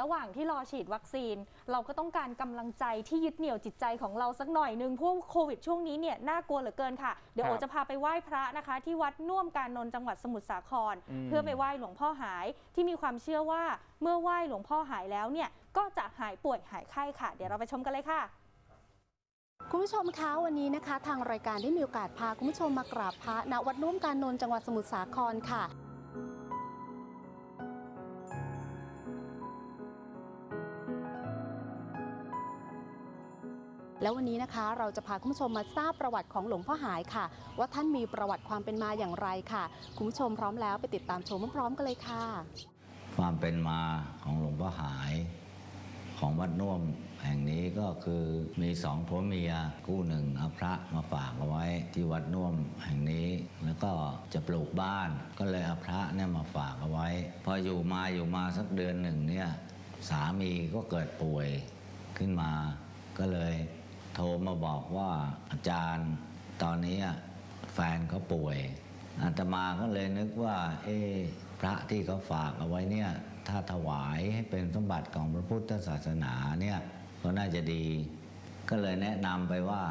ระหว่างที่รอฉีดวัคซีน เราก็ต้องการกำลังใจที่ยึดเหนี่ยวจิตใจของเราสักหน่อยหนึ่งเพราะว่าโควิดช่วงนี้เนี่ยน่ากลัวเหลือเกินค่ะ เดี๋ยวครัโอบจะพาไปไหว้พระนะคะ ที่วัดน่วมการนนท์จังหวัดสมุทรสาครอืมเพื่อไปไหว้หลวงพ่อหาย ที่มีความเชื่อว่าเมื่อไหว้หลวงพ่อหายแล้วเนี่ยก็จะหายป่วยหายไข้ค่ะ เดี๋ยวเราไปชมกันเลยค่ะคุณผู้ชมคะวันนี้นะคะ ทางรายการได้มีโอกาสพาคุณผู้ชมมากราบพระณวัดนุ่มการนนท์จังหวัดสมุทรสาครค่ะ แล้ววันนี้นะคะเราจะพาคุณผู้ชมมาทราบประวัติของหลวงพ่อหายค่ะ ว่าท่านมีประวัติความเป็นมาอย่างไรค่ะ คุณผู้ชมพร้อมแล้วไปติดตามชมพร้อมๆกันเลยค่ะ ความเป็นมาของหลวงพ่อหายของวัดน่วมแห่งนี้ก็คือมีสองผัวเมียคู่หนึ่งเอาพระมาฝากเอาไว้ที่วัดน่วมแห่งนี้ แล้วก็จะปลูกบ้านก็เลยเอาพระเนี่ยมาฝากเอาไว้ พออยู่มาอยู่มาสักเดือนหนึ่งเนี่ยสามีก็เกิดป่วยขึ้นมาก็เลย โทรมาบอกว่าอาจารย์ตอนนี้แฟนเขาป่วยอาตมาก็เลยนึกว่า เอ๊ะพระที่เขาฝากเอาไว้เนี่ยถ้าถวายให้เป็นสมบัติของพระพุทธศาสนาเนี่ยก็น่าจะดี ก็เลยแนะนำไปว่า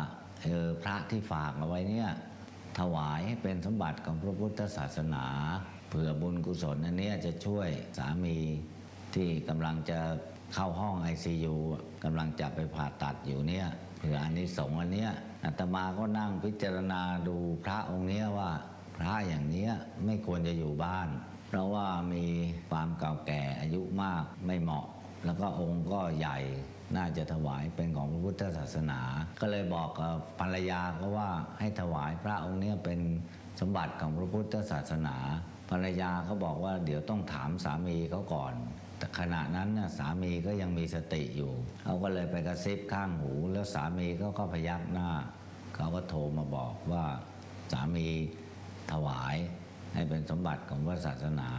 เออพระที่ฝากเอาไว้เนี่ยถวายให้เป็นสมบัติของพระพุทธศาสนาเผื่อบุญกุศลอันเนี้ยจะช่วยสามีที่กำลังจะ เข้าห้อง ICU อะกำลังจะไปผ่าตัดอยู่เนี่ยเผื่ออันนี้สงอันเนี้ยอาตมาก็นั่งพิจารณาดูพระองค์เนี้ยว่า พระอย่างเนี้ยไม่ควรจะอยู่บ้าน เพราะว่ามีความเก่าแก่อายุมากไม่เหมาะ แล้วก็องค์ก็ใหญ่น่าจะถวายเป็นของพระพุทธศาสนา ก็เลยบอกกับภรรยาก็ว่าให้ถวายพระองค์เนี้ยเป็นสมบัติของพระพุทธศาสนา ภรรยาเขาบอกว่าเดี๋ยวต้องถามสามีเขาก่อน แต่ขณะนั้นน่ะสามีก็ยังมีสติอยู่ เขาก็เลยไปกระซิบข้างหู แล้วสามีเขาก็พยักหน้า เขาก็โทรมาบอกว่าสามีถวาย ให้เป็นสมบัติของพระศาสนา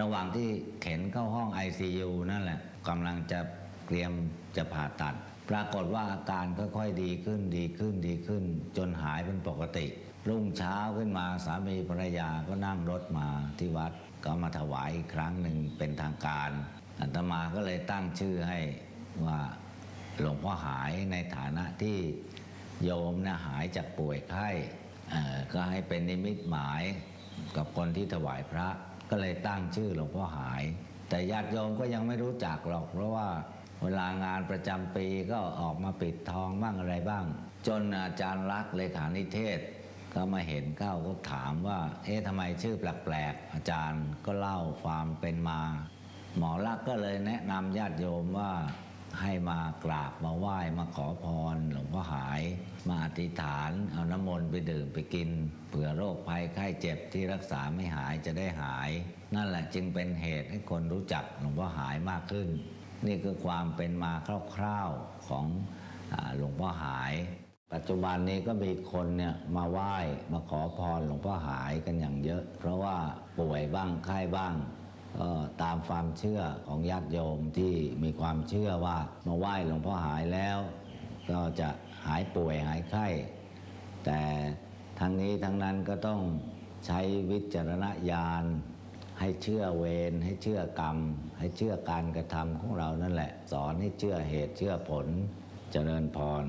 ระหว่างที่เข็นเข้าห้อง ICU นั่นแหละกำลังจะเตรียมจะผ่าตัด ปรากฏว่าอาการค่อยๆดีขึ้นดีขึ้นดีขึ้น จนหายเป็นปกติ รุ่งเช้าขึ้นมาสามีภรรยาก็นั่งรถมาที่วัดก็มาถวายอีกครั้งหนึ่งเป็นทางการ อาตมาก็เลยตั้งชื่อให้ว่าหลวงพ่อหายในฐานะที่โยมนะหายจากป่วยไข้ก็ให้เป็นนิมิตหมายกับคนที่ถวายพระ ก็เลยตั้งชื่อหลวงพ่อหาย แต่ญาติโยมก็ยังไม่รู้จักหรอก เพราะว่าเวลางานประจำปีก็ออกมาปิดทองบ้างอะไรบ้าง จนอาจารย์รักเลขานิเทศ ก็มาเห็นเข้าก็ถามว่า เอ๊ะทำไมชื่อแปลกๆอาจารย์ก็เล่าความเป็นมา หมอลักษ์ก็เลยแนะนำญาติโยมว่าให้มากราบมาไหว้มาขอพรหลวงพ่อหาย มาอธิษฐานเอาน้ำมนต์ไปดื่มไปกินเผื่อโรคภัยไข้เจ็บที่รักษาไม่หายจะได้หาย นั่นแหละจึงเป็นเหตุให้คนรู้จักหลวงพ่อหายมากขึ้น นี่คือความเป็นมาคร่าวๆของหลวงพ่อหาย ปัจจุบันนี้ก็มีคนเนี่ยมาไหว้มาขอพรหลวงพ่อหายกันอย่างเยอะ เพราะว่าป่วยบ้างไข้บ้าง ก็ตามความเชื่อของญาติโยมที่มีความเชื่อว่ามาไหว้หลวงพ่อหายแล้ว ก็จะหายป่วยหายไข้ แต่ทั้งนี้ทั้งนั้นก็ต้องใช้วิจารณญาณให้เชื่อเวรให้เชื่อกรรม ให้เชื่อการกระทำของเรานั่นแหละ สอนให้เชื่อเหตุเชื่อผลเจริญพร